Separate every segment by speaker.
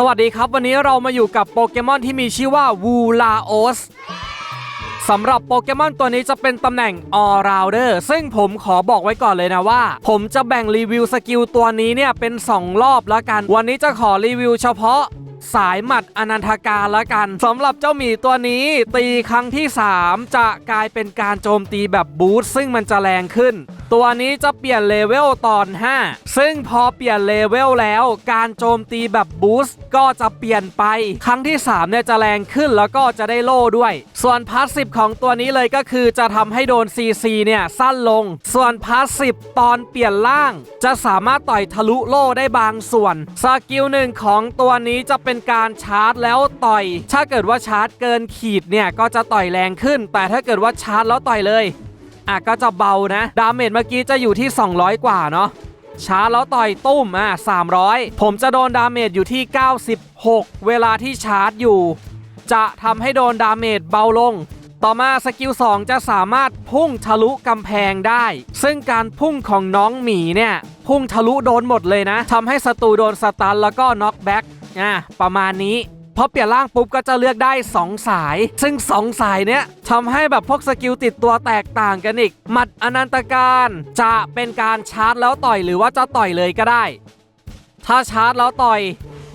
Speaker 1: สวัสดีครับวันนี้เรามาอยู่กับโปเกมอนที่มีชื่อว่าวูลาโอสสำหรับโปเกมอนตัวนี้จะเป็นตำแหน่ง All Rounder ซึ่งผมขอบอกไว้ก่อนเลยนะว่า ผมจะแบ่งรีวิวสกิลตัวนี้เนี่ยเป็น 2 รอบแล้วกัน วันนี้จะขอรีวิวเฉพาะสายหมัดอนันทการล้วกันสำหรับเจ้าหมีตัวนี้ ตีครั้งที่ 3 จะกลายเป็นการโจมตีแบบบูสต์ซึ่งมันจะแรงขึ้น ตัวนี้จะเปลี่ยนเลเวลตอน 5 ซึ่งพอเปลี่ยนเลเวลแล้วการโจมตีแบบบูสต์ก็จะเปลี่ยนไป ครั้งที่ 3 เนี่ยจะแรงขึ้นแล้วก็จะได้โล่ด้วย ส่วนพาสซีฟของตัวนี้เลยก็คือจะทำให้โดน CC เนี่ยสั้นลง ส่วนพาสซีฟตอนเปลี่ยนร่าง จะสามารถต่อยทะลุโล่ได้บางส่วน สกิลหนึ่งของตัวนี้จะเป็นการชาร์จแล้วต่อย ถ้าเกิดว่าชาร์จเกินขีดเนี่ยก็จะต่อยแรงขึ้น แต่ถ้าเกิดว่าชาร์จแล้วต่อยเลย อะก็จะเบานะ ดาเมจเมื่อกี้จะอยู่ที่ 200 กว่าเนาะชาร์จแล้วต่อยตุ้มอะ300 ผมจะโดนดาเมจอยู่ที่ 96 เวลาที่ชาร์จอยู่ จะทำให้โดนดาเมจเบาลง ต่อมาสกิล 2 จะสามารถพุ่งทะลุกำแพงได้ ซึ่งการพุ่งของน้องหมีเนี่ย พุ่งทะลุโดนหมดเลยนะทำให้ศัตรูโดนสตันแล้วก็น็อกแบ็กอะประมาณนี้ พอเปลี่ยนร่างปุ๊บก็จะเลือกได้ 2 สาย ซึ่ง 2 สายเนี้ยทำให้แบบพวกสกิลติดตัวแตกต่างกันอีก หมัดอนันตการจะเป็นการชาร์จแล้วต่อยหรือว่าจะต่อยเลยก็ได้ ถ้าชาร์จแล้วต่อย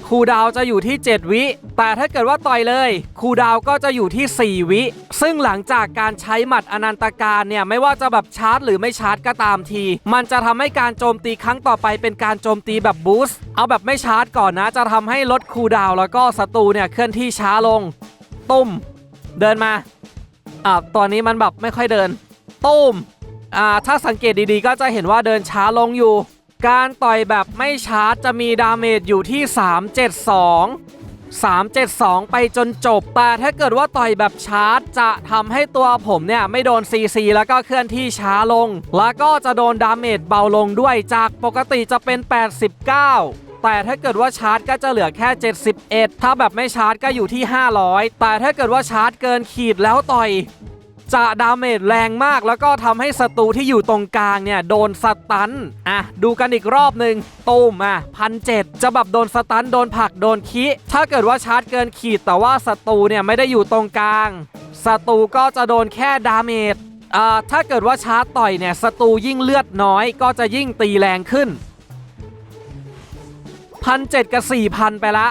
Speaker 1: คูดาวจะอยู่ที่ 7 วิ แต่ถ้าเกิดว่าต่อยเลย คูดาวก็จะอยู่ที่ 4 วิ ซึ่งหลังจากการใช้หมัดอนันตการเนี่ยไม่ว่าจะแบบชาร์จหรือไม่ชาร์จก็ตามที มันจะทำให้การโจมตีครั้งต่อไปเป็นการโจมตีแบบบูสต์เอาแบบไม่ชาร์จก่อนนะ จะทำให้ลดคูดาวแล้วก็ศัตรูเนี่ยเคลื่อนที่ช้าลง ตุ้ม เดินมาอ่าตอนนี้มันแบบไม่ค่อยเดิน ตุ้มอ่าถ้าสังเกตดีๆ ก็จะเห็นว่าเดินช้าลงอยู่ การต่อยแบบไม่ชาร์จจะมีดาเมจอยู่ที่ 372 372 ไปจนจบ แต่ถ้าเกิดว่าต่อยแบบชาร์จ จะทำให้ตัวผมเนี่ยไม่โดน CC แล้วก็เคลื่อนที่ช้าลง แล้วก็จะโดนดาเมจเบาลงด้วยจากปกติจะเป็น 89 แต่ถ้าเกิดว่าชาร์จก็จะเหลือแค่ 71 ถ้าแบบไม่ชาร์จก็อยู่ที่ 500 แต่ถ้าเกิดว่าชาร์จเกินขีดแล้วต่อย จะดาเมจแรงมาก แล้วก็ทำให้ศัตรูที่อยู่ตรงกลางเนี่ยโดนสตันอะดูกันอีกรอบหนึ่งตูมอะพันเจ็ดจะแบบโดนสตันโดนผลักโดนคิถ้าเกิดว่าชาร์จเกินขีดแต่ว่าศัตรูเนี่ยไม่ได้อยู่ตรงกลางศัตรูก็จะโดนแค่ดาเมจอ่าถ้าเกิดว่าชาร์จต่อยเนี่ยศัตรูยิ่งเลือดน้อยก็จะยิ่งตีแรงขึ้นพันเจ็ดกับสี่พันไปละ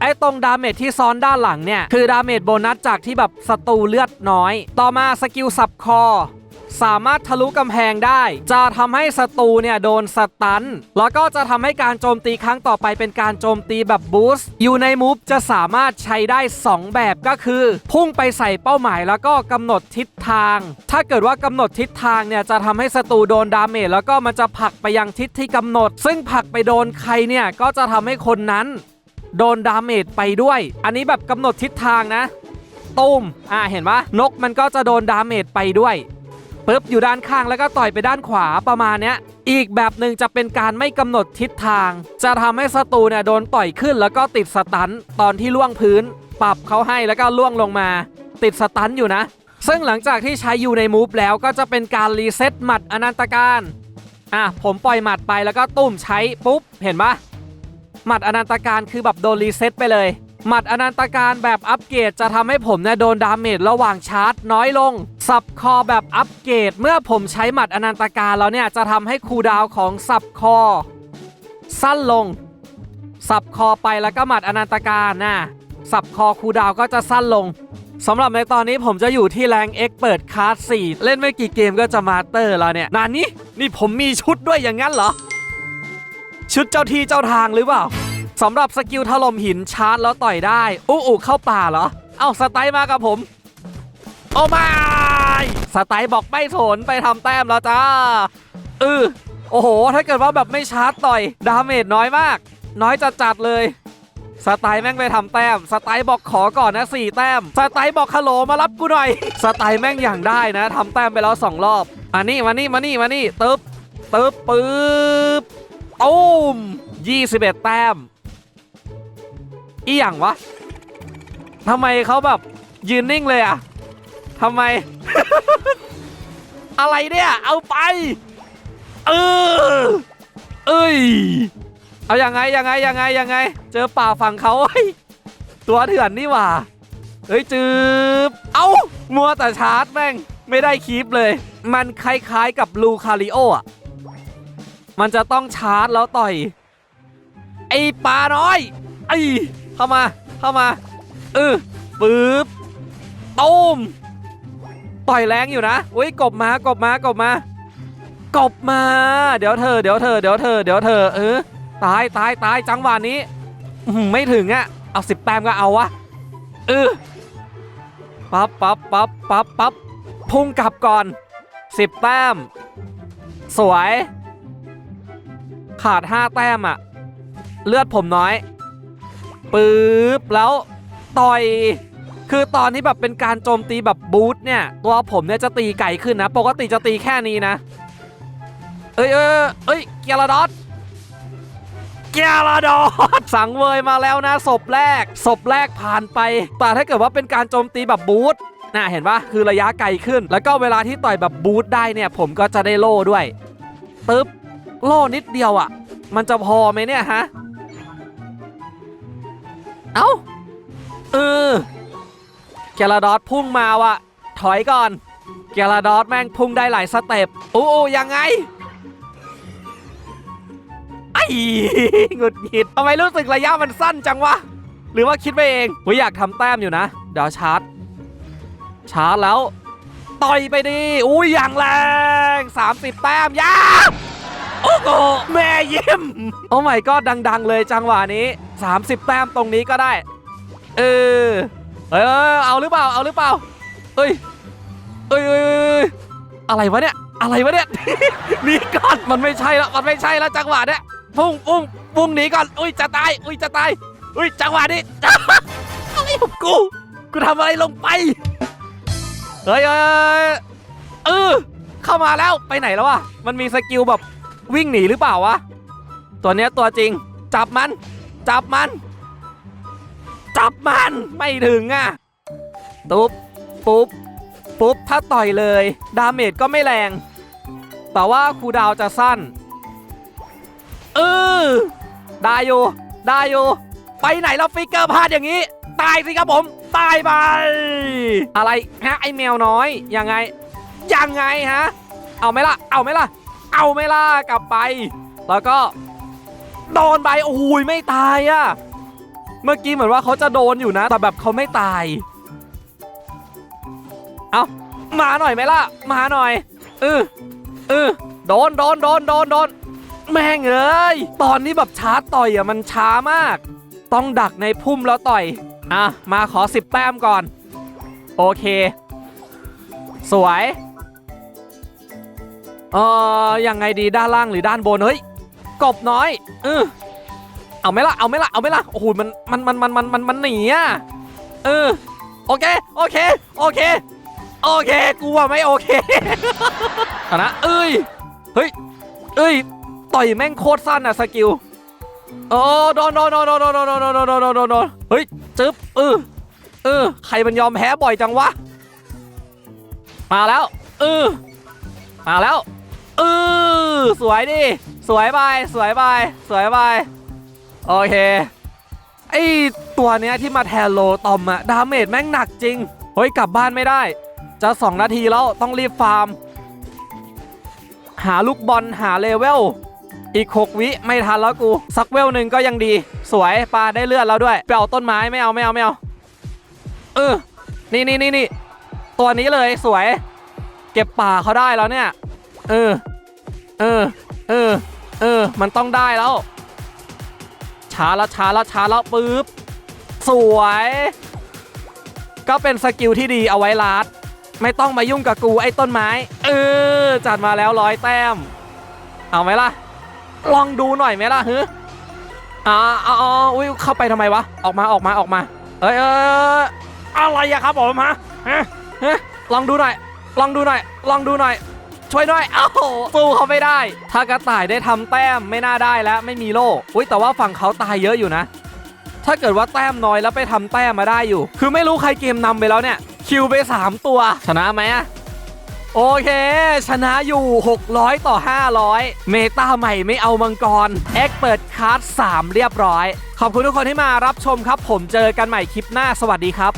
Speaker 1: ไอ้ตรงดาเมจที่ซ้อนด้านหลังเนี่ย คือดาเมจโบนัสจากที่แบบศัตรูเลือดน้อย ต่อมาสกิลสับคอ สามารถทะลุกำแพงได้ จะทำให้ศัตรูเนี่ยโดนสตัน แล้วก็จะทำให้การโจมตีครั้งต่อไปเป็นการโจมตีแบบบูสต์อยู่ในมูฟจะสามารถใช้ได้ 2 แบบก็คือ พุ่งไปใส่เป้าหมายแล้วก็กำหนดทิศทาง ถ้าเกิดว่ากำหนดทิศทางเนี่ยจะทำให้ศัตรูโดนดาเมจแล้วก็มันจะผลักไปยังทิศที่กำหนด ซึ่งผลักไปโดนใครเนี่ยก็จะทำให้คนนั้น โดนดาเมจไปด้วย อันนี้แบบกำหนดทิศทางนะตุ้มอ่าเห็นปะนกมันก็จะโดนดาเมจไปด้วยปึ๊บอยู่ด้านข้างแล้วก็ต่อยไปด้านขวาประมาณเนี้ยอีกแบบหนึ่งจะเป็นการไม่กำหนดทิศทาง จะทำให้ศัตรูเนี่ยโดนต่อยขึ้นแล้วก็ติดสตันตอนที่ล่วงพื้น ปรับเขาให้แล้วก็ล่วงลงมา ติดสตันอยู่นะ ซึ่งหลังจากที่ใช้อยู่ในมูฟแล้วก็จะเป็นการรีเซ็ตหมัดอนันตการอะผมปล่อยหมัดไปแล้วก็ตุ้มใช้ปุ๊บเห็นปะ หมัดอนันตการคือแบบโดนรีเซ็ตไปเลย หมัดอนันตการแบบอัปเกรดจะทำให้ผมเนี่ยโดนดาเมจระหว่างชาร์จน้อยลง สับคอแบบอัปเกรดเมื่อผมใช้หมัดอนันตการแล้วเนี่ยจะทำให้คูดาวของสับคอ สั้นลง สับคอไปแล้วก็หมัดอนันตการนะสับคอคูดาวก็จะสั้นลงสำหรับในตอนนี้ผมจะอยู่ที่แรงเอ็กเปิดคลาส4เล่นไม่กี่เกมก็จะมาเตอร์แล้วเนี่ย นานนี้ นี่ผมมีชุดด้วยอย่างนั้นเหรอ ชุดเจ้าที่เจ้าทางหรือเปล่าสำหรับสกิลถล่มหินชาร์จแล้วต่อยได้อู้อูเข้าป่าเหรอ เอาสไตล์มากับผม โอ้ไม่สไตล์บอกไม่สนไปทำแต้มแล้วจ้าเออโอ้โห ถ้าเกิดว่าแบบไม่ชาร์จต่อย ดาเมจน้อยมาก น้อยจัดจัดเลยสไตล์แม่งไปทำแต้ม สไตล์บอกขอก่อนนะสี่แต้ม สไตล์บอกฮัลโหลมารับกูหน่อย สไตล์แม่งอย่างได้นะทำแต้มไปแล้วสองรอบ อันนี้มานี่มานี่มานี่ตึ๊บตึ๊บปึ๊บ ตูม21 แต้ม อีหยังวะทำไมเขาแบบยืนนิ่งเลยอะทำไม อะไรเนี่ย เอาไป เออ เอ้ย เอาอยังไงยังไงยังไงยังไง เจอป่าฝั่งเขาเฮ้ตัวเถื่อนนี่หว่า เฮ้ยจืบเอ้ามัวแต่ชาร์จแม่ง ไม่ได้คีปเลย มันคล้ายๆกับลูคาริโออะ มันจะต้องชาร์จแล้วต่อย ไอ้ปลาน้อยไอ้เข้ามาเข้ามาเออปึ๊บตูมต่อยแรงอยู่นะอุ้ยกบมากบมากบมากบมา เดี๋ยวเธอเดี๋ยวเธอเดี๋ยวเธอเดี๋ยวเธอเออตายตายตายจังหวะนี้ไม่ถึงอะเอาสิบแต้มก็เอาวะเออปั๊บปั๊บปั๊บปั๊บปั๊บพุ่งกลับก่อนสิบแต้มสวย ขาดห้าแต้มอะเลือดผมน้อยปึ๊บแล้วต่อย คือตอนที่แบบเป็นการโจมตีแบบบูทเนี่ย ตัวผมเนี่ยจะตีไก่ขึ้นนะ ปกติจะตีแค่นี้นะ เอ้ยเอ้ยเอ้ยเกียร์ดอสเกียร์ดอสสังเวยมาแล้วนะศพแรกศพแรกผ่านไป แต่ถ้าเกิดว่าเป็นการโจมตีแบบบูทน่ะเห็นปะคือระยะไกลขึ้น แล้วก็เวลาที่ต่อยแบบบูทได้เนี่ย ผมก็จะได้โล่ด้วยตึ๊บ โล่นิดเดียวอะ่ะ มันจะพอไหมเนี่ยฮะ เอ้า เออเกียร์ดอสพุ่งมาว่ะ ถอยก่อนเกียร์ดอสแม่งพุ่งได้หลายสเต็ปโอ้โอ้ยังไงไอ้หงุดหงิดทำไมรู้สึกระยะมันสั้นจังวะ หรือว่าคิดไปเองผมอยากทำแต้มอยู่นะ เดี๋ยวชาร์จ ชาร์จแล้ว ต่อยไปดิอุ้ยอย่างแรง 30 แต้มยา โอ้โหแม่ยิ้มโอ้ไม่ก็ดัง ๆ เลยจังหวะนี้ 30 แต้มตรงนี้ก็ได้ เออเออเอาหรือเปล่า เอาหรือเปล่า เอ้ยเอ้ยเอ้ยอะไรวะเนี่ย อะไรวะเนี่ยหนีก่อน มันไม่ใช่แล้ว มันไม่ใช่แล้วจังหวะเนี้ย พุ่งพุ่งพุ่งหนีก่อน อุ้ยจะตาย อุ้ยจะตาย อุ้ยจังหวะนี้อะไรของกู กูทำอะไรลงไป เฮ้ยเฮ้ยเฮ้ยเออเข้ามาแล้ว ไปไหนแล้ววะ มันมีสกิลแบบ วิ่งหนีหรือเปล่าวะ ตัวเนี้ยตัวจริง จับมัน จับมัน จับมัน ไม่ถึงอะ ตุ๊บ ปุ๊บ ปุ๊บ ถ้าต่อยเลย ดาเมจก็ไม่แรง แต่ว่าคูดาวจะสั้น เออได้อยู่ ได้อยู่ ไปไหนแล้วฟิกเกอร์พลาดอย่างนี้ ตายสิครับผม ตายไป อะไรฮะไอแมวน้อย ยังไง ยังไงฮะ เอาไหมล่ะ เอาไหมล่ะ เอาไหมล่ะกลับไป แล้วก็โดนไปโอ้ยไม่ตายอะเมื่อกี้เหมือนว่าเขาจะโดนอยู่นะ แต่แบบเขาไม่ตาย เอามาหน่อยไหมล่ะ มาหน่อยเออเออโดนโดนโดนโดนโดนแม่งเอ้ยตอนนี้แบบชาร์จต่อยอะมันช้ามาก ต้องดักในพุ่มแล้วต่อย อะ มาขอสิบแต้มก่อน โอเค สวย เออยังไงดีด้านล่างหรือด้านบนเฮ้ยกบน้อยเออเอาไหมล่ะเอาไหมล่ะเอาไหมล่ะโอ้โหมันมันมันมันมันมันมันหนีอะเออโอเคโอเคโอเคโอเคกูว่าไม่โอเคอะนะเอ้ยเฮ้ยเอ้ยต่อยแม่งโคตรสั้นอะสกิลโอ้โดนโดนโดนโดนโดนโดนโดนโดนโดนโดนโดนโดนเฮ้ยจึ๊บเออเออใครมันยอมแพ้บ่อยจังวะมาแล้วเออมาแล้วเอสวยดิ สวยไปสวยไปสวยไปโอเคไอตัวเนี้ยที่มาแทนโลตอมอะดาเมจแม่งหนักจริง เฮ้ยกลับบ้านไม่ได้ จะ 2 นาทีแล้วต้องรีบฟาร์ม หาลูกบอลหาเลเวล อีก 6 วิไม่ทันแล้วกูสักเวลหนึ่งก็ยังดี สวยปลาได้เลือดแล้วด้วยไปเอาต้นไม้ไม่เอาไม่เอาไม่เอาเออนี่นี่นี่นี่ตัวนี้เลยสวย เก็บป่าเขาได้แล้วเนี่ยเออ เออ เออ เออ มันต้องได้แล้ว ช้าแล้วช้าแล้วช้าแล้วปึ๊บ สวย ก็เป็นสกิลที่ดีเอาไว้ลาดไม่ต้องมายุ่งกับกูไอ้ต้นไม้ เออ จัดมาแล้วร้อยแต้ม เอาไหมล่ะ ลองดูหน่อยไหมล่ะฮึอ่าอ๋ออุ้ยเข้าไปทำไมวะ ออกมาออกมาออกมา เอ้ยเอยอะไรอะครับผมฮะฮะลองดูหน่อย ลองดูหน่อย ลองดูหน่อย ช่วยหน่อยเอ้าสู้เขาไม่ได้ ถ้ากระต่ายได้ทำแต้มไม่น่าได้แล้วไม่มีโล่อุ้ยแต่ว่าฝั่งเขาตายเยอะอยู่นะ ถ้าเกิดว่าแต้มน้อยแล้วไปทำแต้มมาได้อยู่ คือไม่รู้ใครเกมนำไปแล้วเนี่ย คิวไป 3 ตัว ชนะไหมโอเค ชนะอยู่ 600 ต่อ 500 เมตาใหม่ไม่เอามังกรเอ็กเปิดคาร์ด3เรียบร้อย ขอบคุณทุกคนที่มารับชมครับ ผมเจอกันใหม่คลิปหน้าสวัสดีครับ